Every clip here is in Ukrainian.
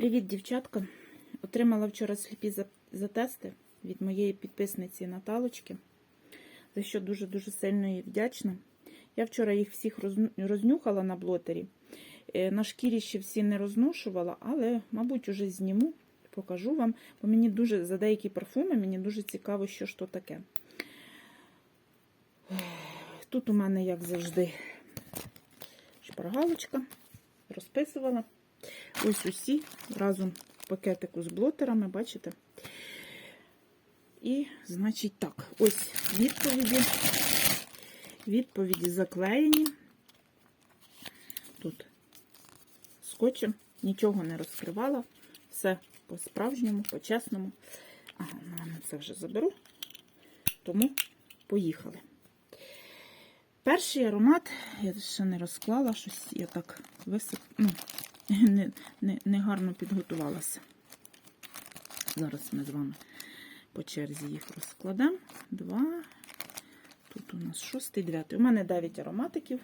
Привіт, дівчатка. Отримала вчора сліпі за- затести від моєї підписниці Наталочки, за що дуже-дуже сильно їй вдячна. Я вчора їх всіх рознюхала на блотері. Е, На шкірі ще всі не розношувала, але, мабуть, уже зніму, покажу вам, бо мені дуже за деякі парфуми мені дуже цікаво, що ж то таке. Тут у мене, як завжди, шпаргалочка, розписувала. Ось усі разом в пакетику з блотерами, бачите? І, значить, так, ось відповіді. Відповіді заклеєні. Тут скотчем, нічого не розкривала. Все по-справжньому, по-чесному. Ага, ну, це вже заберу. Тому поїхали. Перший аромат, я ще не розклала, щось я так висип... ну, не, не, не гарно підготувалася. Зараз ми з вами по черзі їх розкладемо. Два. Тут у нас шостий, дев'ятий. У мене 9 ароматиків.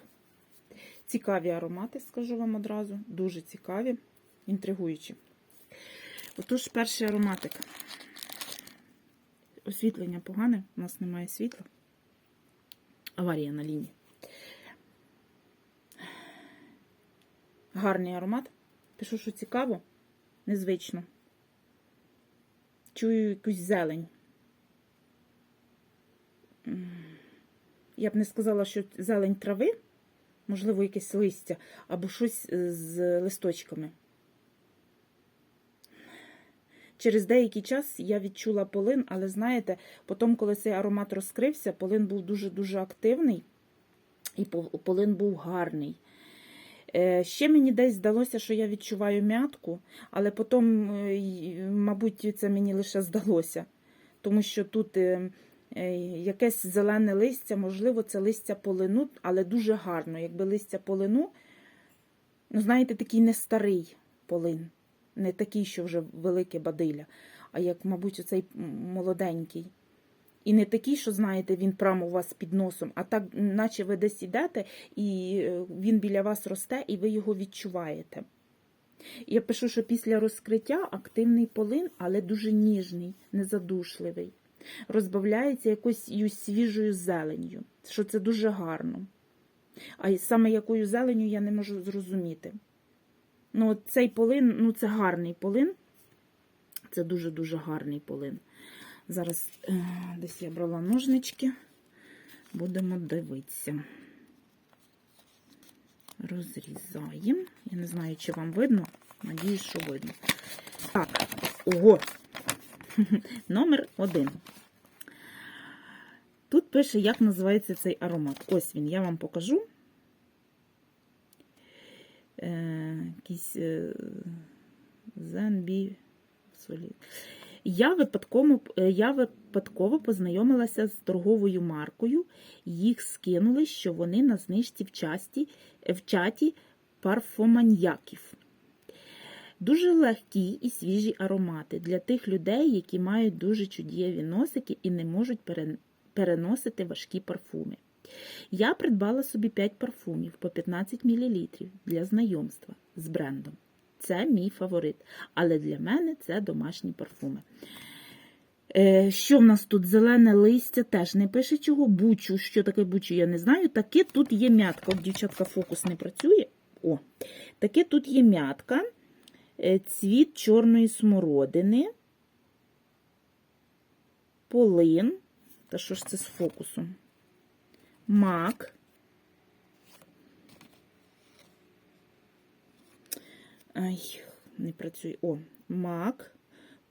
Цікаві аромати, скажу вам одразу. Дуже цікаві, інтригуючі. Отож, перший ароматик. Освітлення погане, у нас немає світла. Аварія на лінії. Гарний аромат. Пишу, що цікаво, незвично. Чую якусь зелень. Я б не сказала, що зелень трави, можливо, якесь листя, або щось з листочками. Через деякий час я відчула полин, але знаєте, потім, коли цей аромат розкрився, полин був дуже-дуже активний, і полин був гарний. Е, Ще мені десь здалося, що я відчуваю м'ятку, але потім, е, мабуть, це мені лише здалося, тому що тут е, якесь зелене листя, можливо, це листя полину, але дуже гарно. Якби листя полину, ну, знаєте, такий не старий полин, не такий, що вже велике бадиля, а як, мабуть, оцей молоденький. І не такий, що, знаєте, він прямо у вас під носом, а так, наче ви десь ідете, і е, він біля вас росте, і ви його відчуваєте. Я пишу, що після розкриття активний полин, але дуже ніжний, незадушливий. Розбавляється якоюсь свіжою зеленню, що це дуже гарно. А саме якою зеленю я не можу зрозуміти. Ну, цей полин, ну це гарний полин. Це дуже-дуже гарний полин. Зараз е, десь я брала ножнички. Будемо дивитися. Розрізаємо. Я не знаю, чи вам видно. Надіюсь, що видно. Так, ого. Номер один. Тут пише, як називається цей аромат. Ось він, я вам покажу. Е, якийсь Zenbі Solid. Я випадково, е, я випадково познайомилася з торговою маркою. Їх скинули, що вони на знижці в, часті, в чаті парфоманьяків. Дуже легкі і свіжі аромати для тих людей, які мають дуже чудєві носики і не можуть переносити важкі парфуми. Я придбала собі 5 парфумів по 15 мл для знайомства з брендом. Це мій фаворит, але для мене це домашні парфуми. Е, Що в нас тут? Зелене листя теж не пише чого. Бучу. Що таке бучу, я не знаю. Таке тут є м'ятка. От, дівчатка, фокус не працює. О, таке тут є м'ятка, Е, цвіт чорної смородини, полин. Та що ж це з фокусом? Мак. Ай, не працює. О, мак,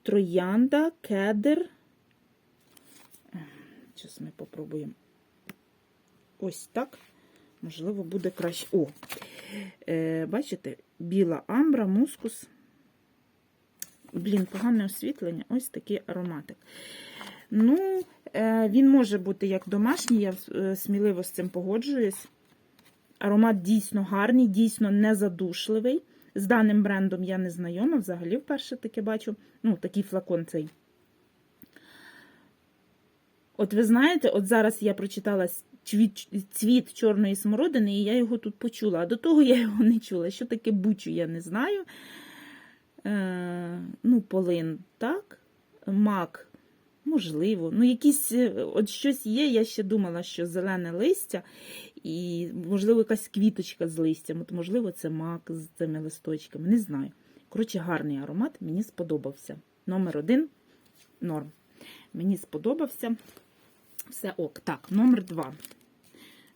троянда, кедр. Зараз ми попробуємо. Ось так. Можливо, буде краще. О, е, бачите, біла амбра, мускус. Блін, погане освітлення. Ось такий ароматик. Ну, е, він може бути як домашній, я е, сміливо з цим погоджуюсь. Аромат дійсно гарний, дійсно незадушливий. З даним брендом я не знайома, взагалі вперше таке бачу. Ну, такий флакон цей. От ви знаєте, от зараз я прочитала цвіт, чорної смородини, і я його тут почула. А до того я його не чула. Що таке бучу, я не знаю. Е, ну, полин, так, мак, можливо. Ну, якісь, е, от щось є, я ще думала, що зелене листя, і, можливо, якась квіточка з листям. От, можливо, це мак з цими листочками. Не знаю. Коротше, гарний аромат, мені сподобався. Номер один норм. Мені сподобався. Все ок. Так, номер два.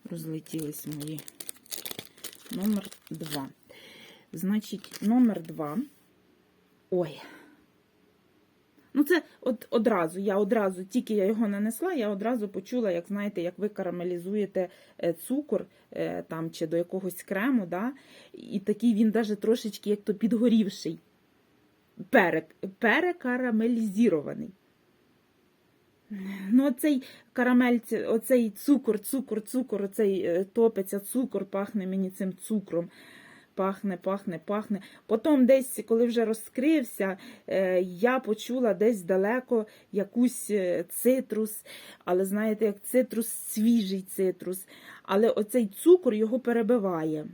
Розлетілись мої. Номер два. Значить, номер два. Ой. Ну, це от одразу, я одразу, тільки я його нанесла, я одразу почула, як знаєте, як ви карамелізуєте е, цукор е, там, чи до якогось крему, да? і такий він даже трошечки як то підгорівший. Пере, перекарамелізірований. Ну, оцей карамель, оцей цукор, цукор, цукор, оцей е, топиться цукор, пахне мені цим цукром. Пахне, пахне, пахне. Потім десь, коли вже розкрився, е, я почула десь далеко якусь е, цитрус, але знаєте, як цитрус, свіжий цитрус. Але оцей цукор його перебиває.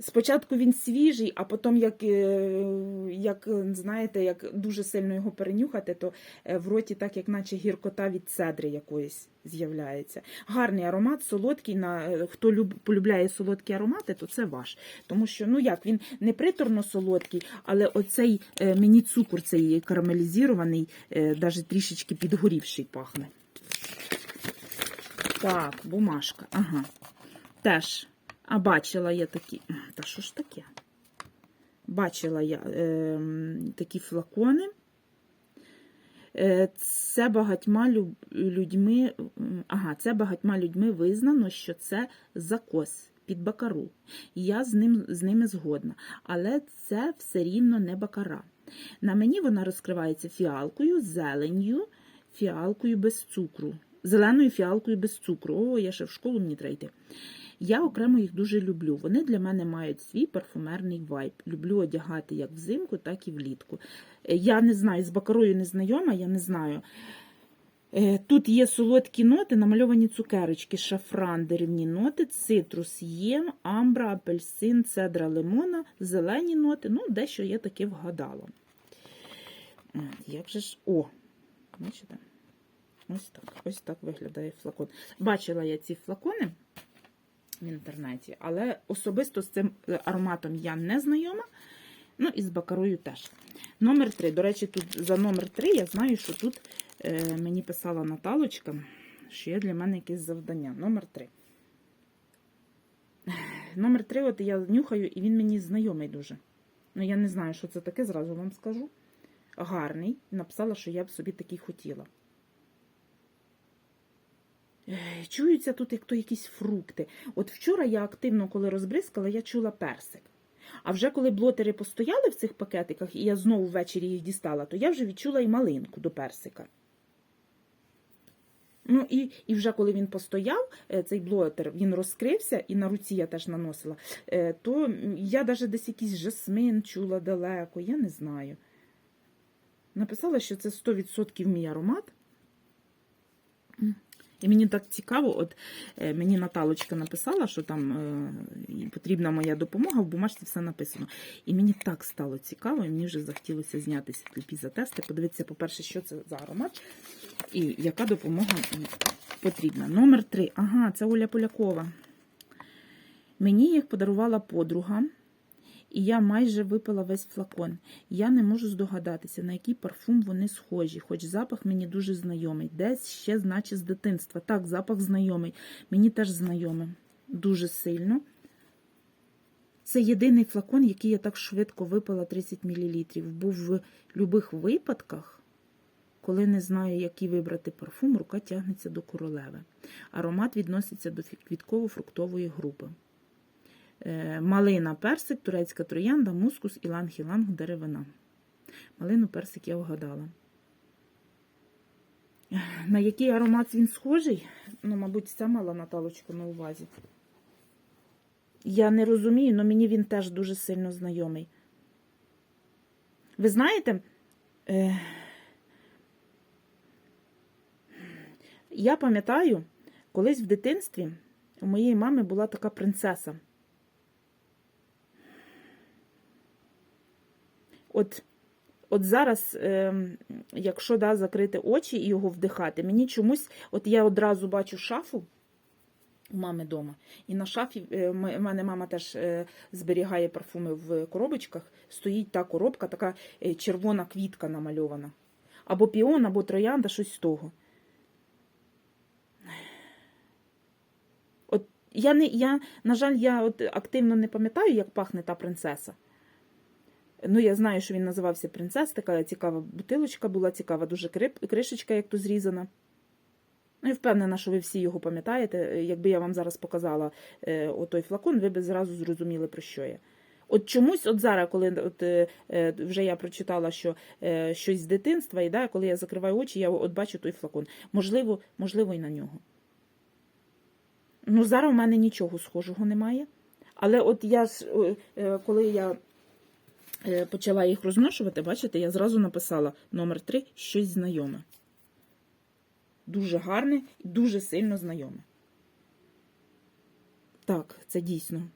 Спочатку він свіжий, а потім, як, е, як знаєте, як дуже сильно його перенюхати, то е, в роті так, як наче гіркота від цедри якоїсь з'являється. Гарний аромат, солодкий. На, е, хто люб, полюбляє солодкі аромати, то це ваш. Тому що, ну як, він не приторно солодкий, але оцей е, мені цукор цей карамелізований, навіть трішечки підгорівший пахне. Так, бумажка. Ага. Теж. А бачила я такі. Та що ж таке? Бачила я е, такі флакони. Е, це багатьма людьми, ага, це багатьма людьми визнано, що це закос під бакару. Я з, ним, з ними згодна. Але це все рівно не бакара. На мені вона розкривається фіалкою, зеленью, фіалкою без цукру. Зеленою фіалкою без цукру. О, я ще в школу мені треба йти. Я окремо їх дуже люблю. Вони для мене мають свій парфумерний вайб. Люблю одягати як взимку, так і влітку. Е, Я не знаю, з бакарою не знайома, я не знаю. Е, Тут є солодкі ноти, намальовані цукерочки, шафран, деревні ноти, цитрус, єм, амбра, апельсин, цедра лимона, зелені ноти. Ну, дещо я таки вгадала. Як же ж. О! Бачите? Ось так. Ось так виглядає флакон. Бачила я ці флакони в інтернеті, але особисто з цим ароматом я не знайома. Ну і з бакарою теж. Номер 3. До речі, тут за номер 3 я знаю, що тут е, мені писала Наталочка, що є для мене якесь завдання. Номер 3. Номер 3, от я нюхаю, і він мені знайомий дуже. Ну, я не знаю, що це таке, зразу вам скажу. Гарний. Написала, що я б собі такий хотіла. Е, Чуються тут як то якісь фрукти. От вчора я активно, коли розбризкала, я чула персик. А вже коли блотери постояли в цих пакетиках, і я знову ввечері їх дістала, то я вже відчула і малинку до персика. Ну і, і вже коли він постояв, е, цей блотер, він розкрився, і на руці я теж наносила, е, то я навіть десь якийсь жасмин чула далеко, я не знаю. Написала, що це 100% мій аромат. І мені так цікаво, от е, мені Наталочка написала, що там е, потрібна моя допомога, в бумажці все написано. І мені так стало цікаво, і мені вже захотілося зняти сліпі затести, подивитися, по-перше, що це за аромат і яка допомога потрібна. Номер три. Ага, це Оля Полякова. Мені їх подарувала подруга, і я майже випила весь флакон. Я не можу здогадатися, на який парфум вони схожі, хоч запах мені дуже знайомий. Десь ще, наче, з дитинства. Так, запах знайомий. Мені теж знайомий. Дуже сильно. Це єдиний флакон, який я так швидко випила 30 мл. Бо в будь-яких випадках, коли не знаю, який вибрати парфум, рука тягнеться до королеви. Аромат відноситься до квітково-фруктової групи. Е, Малина, персик, турецька троянда, мускус, іланг-іланг, деревина. Малину персик я вгадала. На який аромат він схожий? Ну, мабуть, ця мала Наталочка на увазі. Я не розумію, але мені він теж дуже сильно знайомий. Ви знаєте, е... я пам'ятаю, колись в дитинстві у моєї мами була така принцеса. От, от зараз, ем, якщо да, закрити очі і його вдихати, мені чомусь, от я одразу бачу шафу. У мами вдома. І на шафі е, в мене мама теж е, зберігає парфуми в коробочках. Стоїть та коробка, така е, червона квітка намальована. Або піон, або троянда, щось з того. От я не, я, на жаль, я от активно не пам'ятаю, як пахне та принцеса. Ну, я знаю, що він називався принцес, така цікава бутилочка була, цікава дуже кришечка, як то зрізана. Ну, і впевнена, що ви всі його пам'ятаєте. Е, Якби я вам зараз показала е, отой флакон, ви б зразу зрозуміли, про що я. От чомусь, от зараз, коли от, е, вже я прочитала, що щось з дитинства, і да, коли я закриваю очі, я от бачу той флакон. Можливо, можливо, і на нього. Ну, зараз у мене нічого схожого немає. Але от я ж, коли я почала їх розношувати, бачите, я зразу написала номер 3 щось знайоме. Дуже гарне і дуже сильно знайоме. Так, це дійсно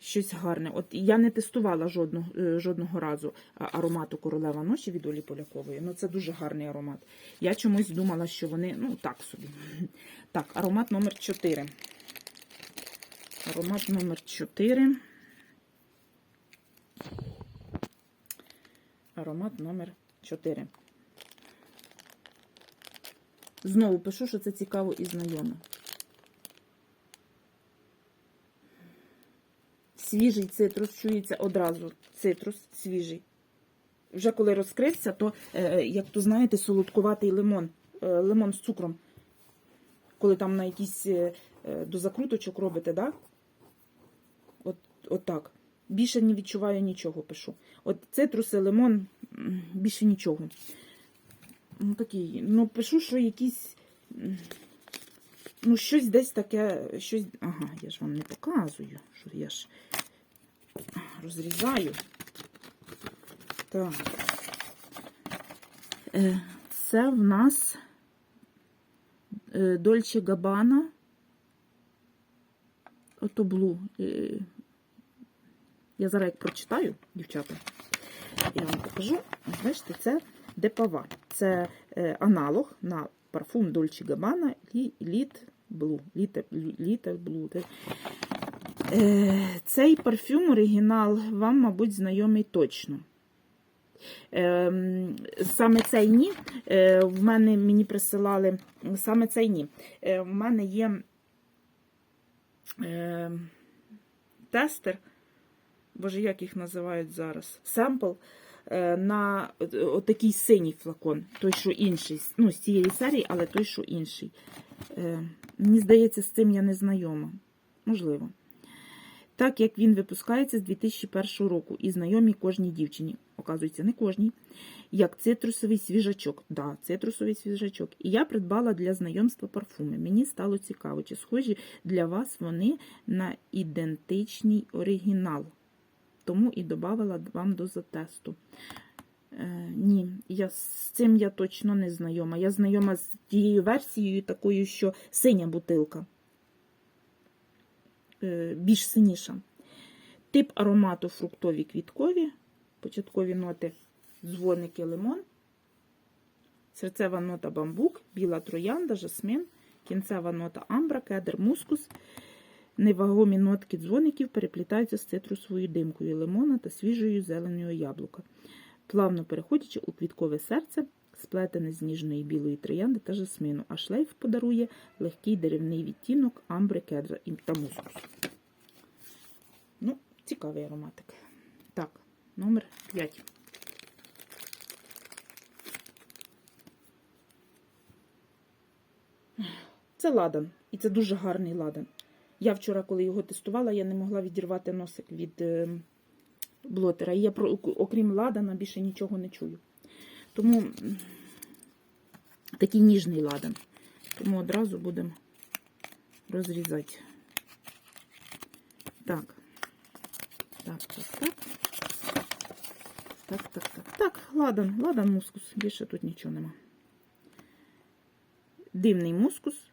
щось гарне. От я не тестувала жодного, е, жодного разу аромату королева ночі від Олі Полякової. Ну, це дуже гарний аромат. Я чомусь думала, що вони, ну, так собі. Так, аромат номер 4. Аромат номер 4. Аромат номер 4. Знову пишу, що це цікаво і знайоме. Свіжий цитрус чується одразу. Цитрус свіжий. Вже коли розкрився, то, е, як то знаєте, солодкуватий лимон. Е, лимон з цукром. Коли там на якісь е, до закруточок робите, да? От, от так. Більше не відчуваю нічого, пишу. От цитруси, лимон, більше нічого. Ну, такий, ну, пишу, що якісь. Ну, щось десь таке, щось. Ага, я ж вам не показую, що я ж розрізаю. Так. Е, Це в нас Дольче Габана. Ото блу. Е, Я зараз як прочитаю, дівчата, я вам покажу. Бачите, це Депава. Це е, аналог на парфум Dolce Gabbana Літ Блу. Літа Блу. Цей парфюм оригінал вам, мабуть, знайомий точно. Е, Саме цей ні. Е, В мене мені присилали саме цей ні. Е, В мене є е, тестер, боже, як їх називають зараз? Семпл е, на от- отакий синій флакон, той, що інший. Ну, з цієї серії, але той, що інший. Е, Мені здається, з цим я не знайома. Можливо. Так як він випускається з 2001 року і знайомий кожній дівчині. Оказується, не кожній. Як цитрусовий свіжачок. Да, цитрусовий свіжачок. І я придбала для знайомства парфуми. Мені стало цікаво, чи схожі для вас вони на ідентичний оригінал. Тому і додавала вам до затесту. Е, ні, я з цим я точно не знайома. Я знайома з тією версією, такою, що синя бутилка. Е, більш синіша. Тип аромату фруктові квіткові, початкові ноти дзвоники лимон, серцева нота бамбук, біла троянда, жасмин, кінцева нота амбра, кедр, мускус. Невагомі нотки дзвоників переплітаються з цитрусовою димкою лимона та свіжою зеленою яблука, плавно переходячи у квіткове серце, сплетене з ніжної білої троянди та жасмину, а шлейф подарує легкий деревний відтінок амбри, кедра та мускус. Ну, цікавий ароматик. Так, номер 5. Це ладан. І це дуже гарний ладан. Я вчора, коли його тестувала, я не могла відірвати носик від е, блотера. І я, окрім ладана, більше нічого не чую. Тому такий ніжний ладан. Тому одразу будемо розрізати. Так. Так, так, так. Так, так, так. Так, ладан, ладан мускус. Більше тут нічого нема. Дивний мускус.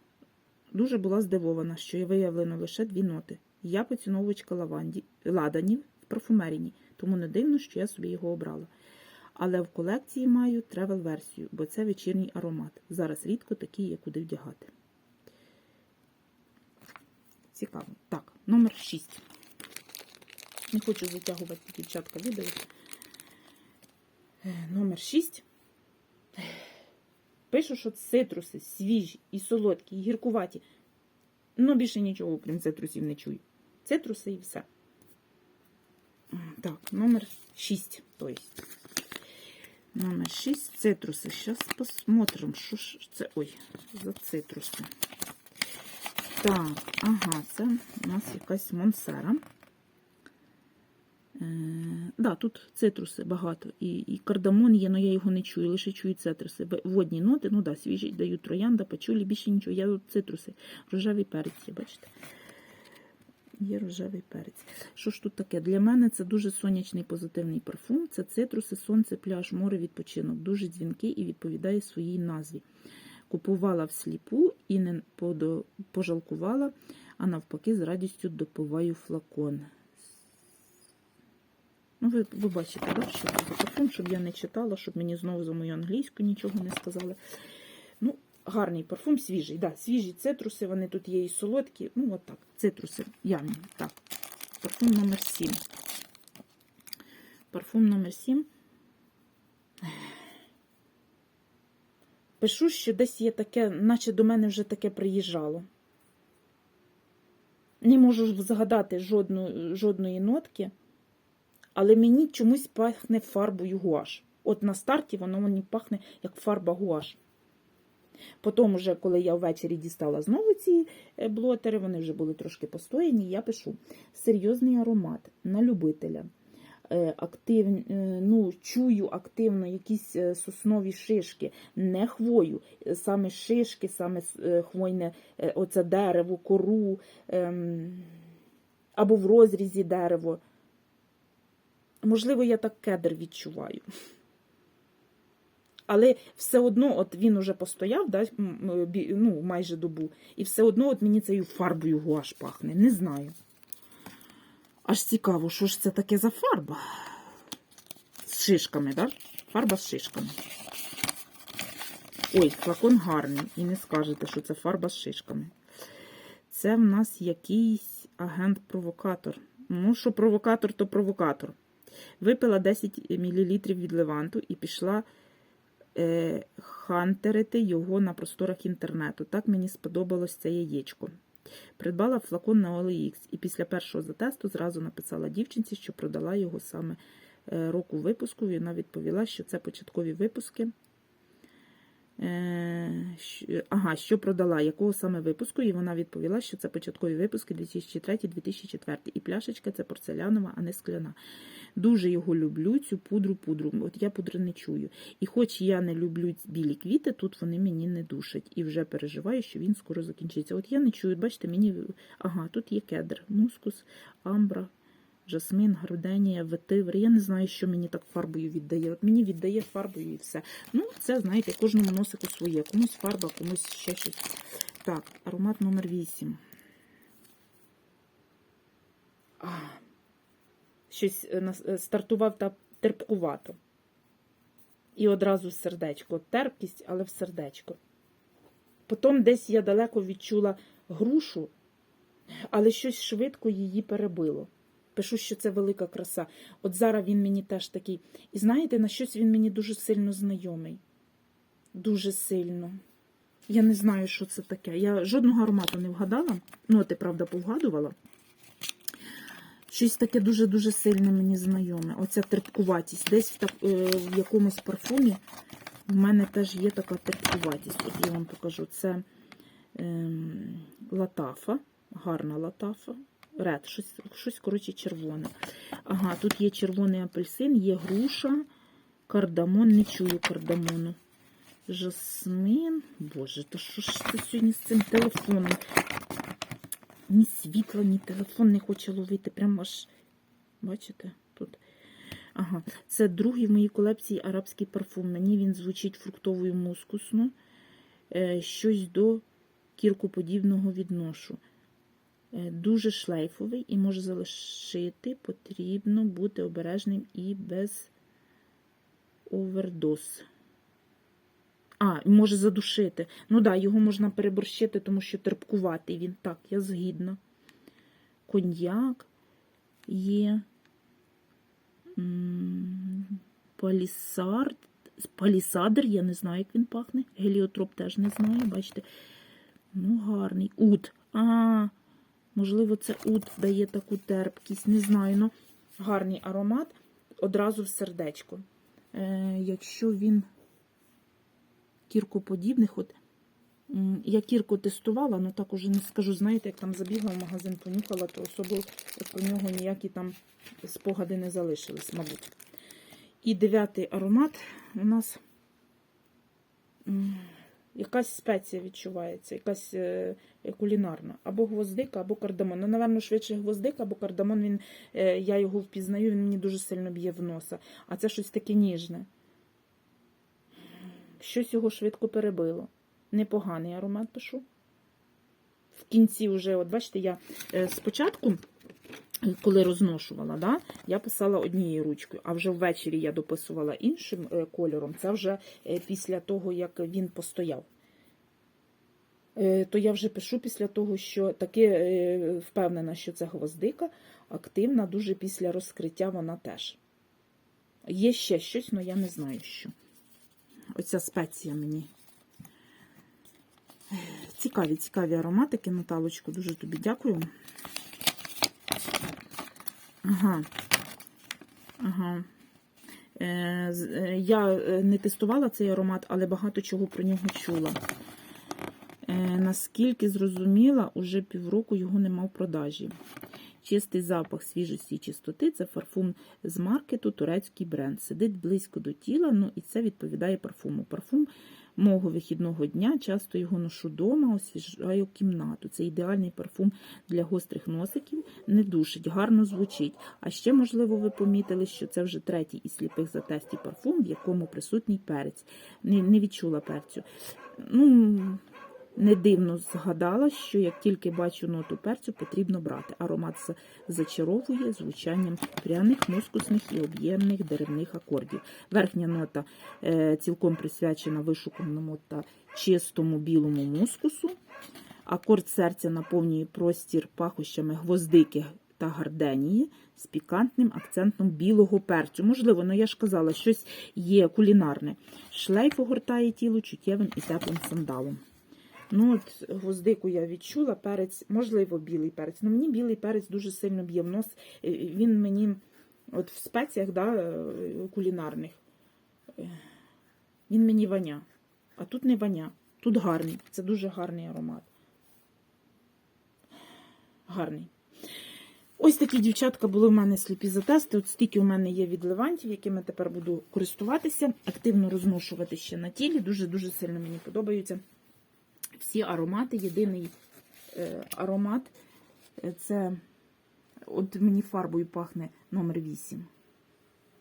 Дуже була здивована, що є виявлено лише дві ноти. Я поціновувачка лаванді, ладанів в парфумерії, тому не дивно, що я собі його обрала. Але в колекції маю тревел-версію, бо це вечірній аромат. Зараз рідко такий, як куди вдягати. Цікаво. Так, номер 6. Не хочу затягувати дівчатка відео. Е, Номер 6. Пишу, що цитруси свіжі і солодкі, і гіркуваті. Ну, більше нічого, окрім цитрусів, не чую. Цитруси і все. Так, номер 6. То. Номер 6. Цитруси. Зараз посмотрим, що ж це. Ой, за цитруси. Так, ага, це у нас якась монсера. Е, да, тут цитруси багато. І, і кардамон є, але я його не чую, лише чую цитруси. Водні ноти, ну да, свіжі дають троянда, пачулі, більше нічого. Я цитруси. Рожевий перець, бачите? Є рожевий перець. Що ж тут таке? Для мене це дуже сонячний позитивний парфум. Це цитруси, сонце, пляж, море, відпочинок. Дуже дзвінкий і відповідає своїй назві. Купувала всліпу і не пожалкувала, а навпаки, з радістю допиваю флакон. Ну, ви, ви бачите, да, що це за парфум, щоб я не читала, щоб мені знову за мою англійську нічого не сказали. Ну, гарний парфум, свіжий. Да, свіжі цитруси, вони тут є і солодкі. Ну, от так, цитруси, явні. Так. Парфум номер 7. Парфум номер 7. Пишу, що десь є таке, наче до мене вже таке приїжджало. Не можу згадати жодну, жодної нотки, але мені чомусь пахне фарбою гуаш. От на старті воно мені пахне як фарба гуаш. Потім, уже, коли я ввечері дістала знову ці е, блотери, вони вже були трошки постояні, я пишу серйозний аромат на любителя. Е, Актив, е, ну, чую активно якісь соснові шишки, не хвою, саме шишки, саме хвойне оце дерево, кору ем, або в розрізі дерево. Можливо, я так кедр відчуваю. Але все одно, от він уже постояв, да, ну, майже добу, і все одно от мені цією фарбою гуаш пахне. Не знаю. Аж цікаво, що ж це таке за фарба? З шишками, так? Да? Фарба з шишками. Ой, флакон гарний. І не скажете, що це фарба з шишками. Це в нас якийсь агент-провокатор. Ну, що провокатор, то провокатор. Випила 10 мл від леванту і пішла е, хантерити його на просторах інтернету. Так мені сподобалось це яєчко. Придбала флакон на OLX і після першого затесту зразу написала дівчинці, що продала його саме е, року випуску. Вона відповіла, що це початкові випуски. Е, Ага, що продала, якого саме випуску, і вона відповіла, що це початкові випуски 2003-2004. І пляшечка це порцелянова, а не скляна. Дуже його люблю, цю пудру-пудру. От я пудри не чую. І хоч я не люблю білі квіти, тут вони мені не душать. І вже переживаю, що він скоро закінчиться. От я не чую, бачите, мені. Ага, тут є кедр, мускус, амбра. Жасмин, гарденія, ветивер. Я не знаю, що мені так фарбою віддає. От мені віддає фарбою і все. Ну, це, знаєте, кожному носику своє. Комусь фарба, комусь ще щось. Так, аромат номер 8. А, щось е, е, стартував та терпкувато. І одразу в сердечко. Терпкість, але в сердечко. Потім десь я далеко відчула грушу, але щось швидко її перебило. Пишу, що це велика краса. От зараз він мені теж такий. І знаєте, на щось він мені дуже сильно знайомий. Дуже сильно. Я не знаю, що це таке. Я жодного аромату не вгадала. Ну, ти, правда, повгадувала. Щось таке дуже-дуже сильно мені знайоме. Оця терпкуватість. Десь в, так, е, в якомусь парфумі в мене теж є така терпкуватість. От я вам покажу. Це ем, латафа, гарна латафа. Ред, щось, щось коротше, червоне. Ага, тут є червоний апельсин, є груша, кардамон, не чую кардамону. Жасмин. Боже, то що ж це сьогодні з цим телефоном? Ні світла, ні телефон не хоче ловити. Прямо аж. Бачите? Тут. Ага, це другий в моїй колекції арабський парфум. Мені він звучить фруктовою мускусно. Е, щось до кіркоподібного відношу. Е, Дуже шлейфовий і може залишити. Потрібно бути обережним і без овердоз. А, може задушити. Ну да, його можна переборщити, тому що терпкуватий він. Так, я згідна. Коньяк є. Палісард. Палісадр, я не знаю, як він пахне. Геліотроп теж не знаю, бачите. Ну, гарний. Ут. А, можливо, це ут дає таку терпкість. Не знаю, ну гарний аромат одразу в сердечко. Е, якщо він кіркоподібних, от я кірку тестувала, ну так уже не скажу, знаєте, як там забігла в магазин, понюхала, то особливо про нього ніякі там спогади не залишились, мабуть. І дев'ятий аромат у нас якась спеція відчувається, якась е, кулінарна. Або гвоздика, або кардамон. Ну, напевно, швидше гвоздика, або кардамон, він, е, я його впізнаю, він мені дуже сильно б'є в носа. А це щось таке ніжне. Щось його швидко перебило. Непоганий аромат пишу. В кінці вже, от бачите, я е, спочатку, коли розношувала, да, я писала однією ручкою, а вже ввечері я дописувала іншим е, кольором. Це вже е, після того, як він постояв. Е, То я вже пишу після того, що таки впевнена, що це гвоздика, активна, дуже після розкриття вона теж. Є ще щось, але я не знаю що. Оця спеція мені. Цікаві, цікаві ароматики, Наталочку, дуже тобі дякую. Ага. Ага. Е, е, Я е, не тестувала цей аромат, але багато чого про нього чула. Е, Наскільки зрозуміла, уже півроку його нема в продажі. Чистий запах свіжості і чистоти це парфум з маркету, турецький бренд. Сидить близько до тіла, ну і це відповідає парфуму. Парфум мого вихідного дня, часто його ношу дома, освіжаю кімнату. Це ідеальний парфум для гострих носиків, не душить, гарно звучить. А ще, можливо, ви помітили, що це вже третій із сліпих затестів парфум, в якому присутній перець. Не, не відчула перцю. Ну, не дивно згадала, що як тільки бачу ноту перцю, потрібно брати. Аромат зачаровує звучанням пряних, мускусних і об'ємних деревних акордів. Верхня нота е, цілком присвячена вишуканому та чистому білому мускусу. Акорд серця наповнює простір пахощами гвоздики та гарденії з пікантним акцентом білого перцю. Можливо, ну я ж казала, щось є кулінарне. Шлейф огортає тіло чуттєвим і теплим сандалом. Ну, от гвоздику я відчула, перець, можливо, білий перець. Ну, мені білий перець дуже сильно б'є в нос. Е, Він мені, от в спеціях да, е, кулінарних, е, він мені ваня. А тут не ваня. Тут гарний. Це дуже гарний аромат. Гарний. Ось такі дівчатка були в мене сліпі затести. От стільки у мене є від левантів, якими тепер буду користуватися, активно розношувати ще на тілі. Дуже-дуже сильно мені подобаються всі аромати. Єдиний е, аромат е, це от мені фарбою пахне номер 8.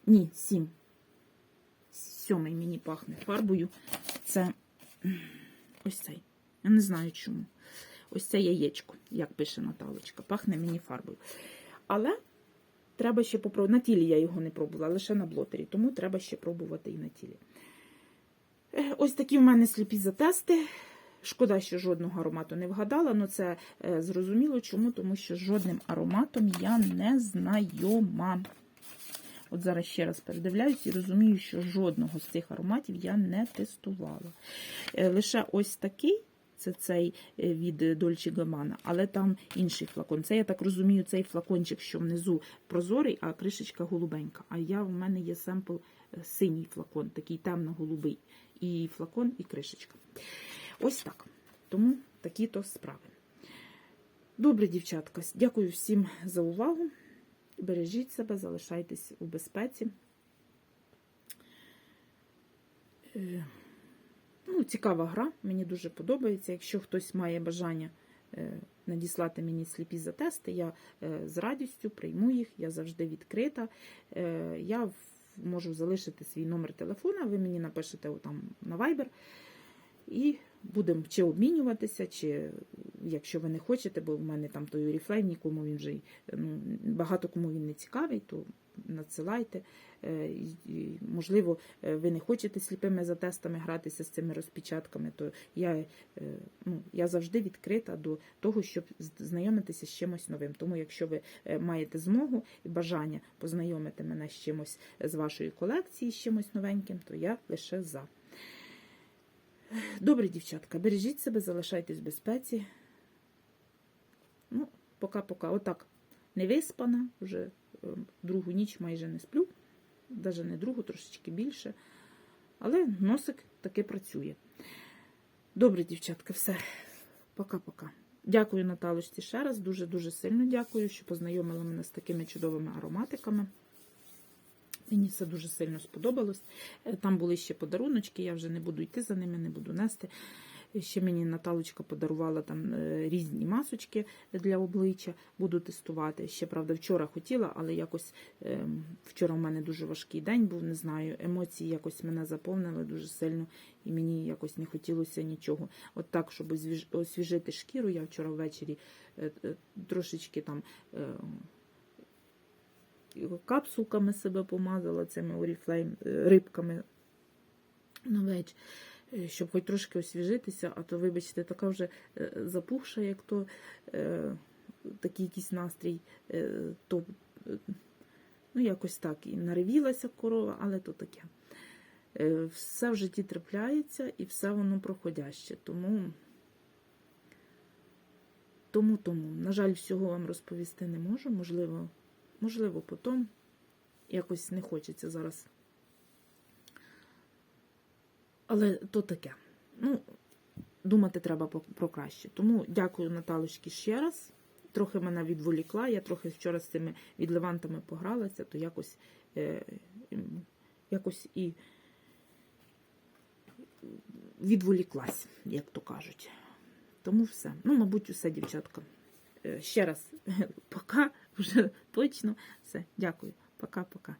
Ні, 7. Сьомий мені пахне фарбою. Це ось цей. Я не знаю чому. Ось це яєчко, як пише Наталочка. Пахне мені фарбою. Але треба ще попробувати. На тілі я його не пробувала, лише на блотері, тому треба ще пробувати і на тілі. Е, Ось такі в мене сліпі затести. Шкода, що жодного аромату не вгадала, але це е, зрозуміло чому, тому що жодним ароматом я не знайома. От зараз ще раз передивляюсь і розумію, що жодного з цих ароматів я не тестувала. Е, Лише ось такий. Це цей е, від Dolce Gabbana, але там інший флакон. Це, я так розумію, цей флакончик, що внизу прозорий, а кришечка голубенька. А я в мене є семпл синій флакон, такий темно-голубий. І флакон, і кришечка. Ось так. Тому такі то справи. Добре, дівчатка, дякую всім за увагу. Бережіть себе, залишайтесь у безпеці. Е, Ну, цікава гра, мені дуже подобається. Якщо хтось має бажання е, надіслати мені сліпі затести, я е, з радістю прийму їх, я завжди відкрита. Я можу залишити свій номер телефона, ви мені напишете там на Viber. І будемо чи обмінюватися, чи якщо ви не хочете, бо в мене там той Oriflame, нікому він вже ну, багато кому він не цікавий, то надсилайте. Е, Можливо, е, ви не хочете сліпими за тестами гратися з цими розпечатками, то я, е, ну, я завжди відкрита до того, щоб знайомитися з чимось новим. Тому, якщо ви маєте змогу і бажання познайомити мене з чимось з вашої колекції, з чимось новеньким, то я лише за. Добре, дівчатка, бережіть себе, залишайтесь в безпеці. Ну, пока-пока. Отак. Не виспана, вже е, другу ніч майже не сплю, навіть не другу, трошечки більше. Але носик таки працює. Добре, дівчатка, все. Пока-пока. Дякую Наталочці ще раз. Дуже-дуже сильно дякую, що познайомила мене з такими чудовими ароматиками. Мені все дуже сильно сподобалось. Е, Там були ще подаруночки, я вже не буду йти за ними, не буду нести. Е, Ще мені Наталочка подарувала там е, різні масочки для обличчя, буду тестувати. Ще, правда, вчора хотіла, але якось ем, вчора в мене дуже важкий день був, не знаю. Емоції якось мене заповнили дуже сильно, і мені якось не хотілося нічого. От так, щоб освіжити шкіру, я вчора ввечері трошечки там. Капсулками себе помазала цими Oriflame е, рибками на вечір, е, щоб хоч трошки освіжитися, а то, вибачте, така вже е, запухша, як то такий якийсь настрій, то ну, якось так і наревілася корова, але то таке. Все в житті трапляється і все воно проходяще. Тому, тому, тому, на жаль, всього вам розповісти не можу. Можливо, можливо, потім якось не хочеться зараз. Але то таке. Ну, думати треба про краще. Тому дякую Наталочці ще раз. Трохи мене відволікла. Я трохи вчора з цими відливантами погралася, то якось, е, якось і відволіклась, як то кажуть. Тому все. Ну, мабуть, усе, дівчатка. Е, Ще раз, пока, вже точно все. Дякую. Пока-пока.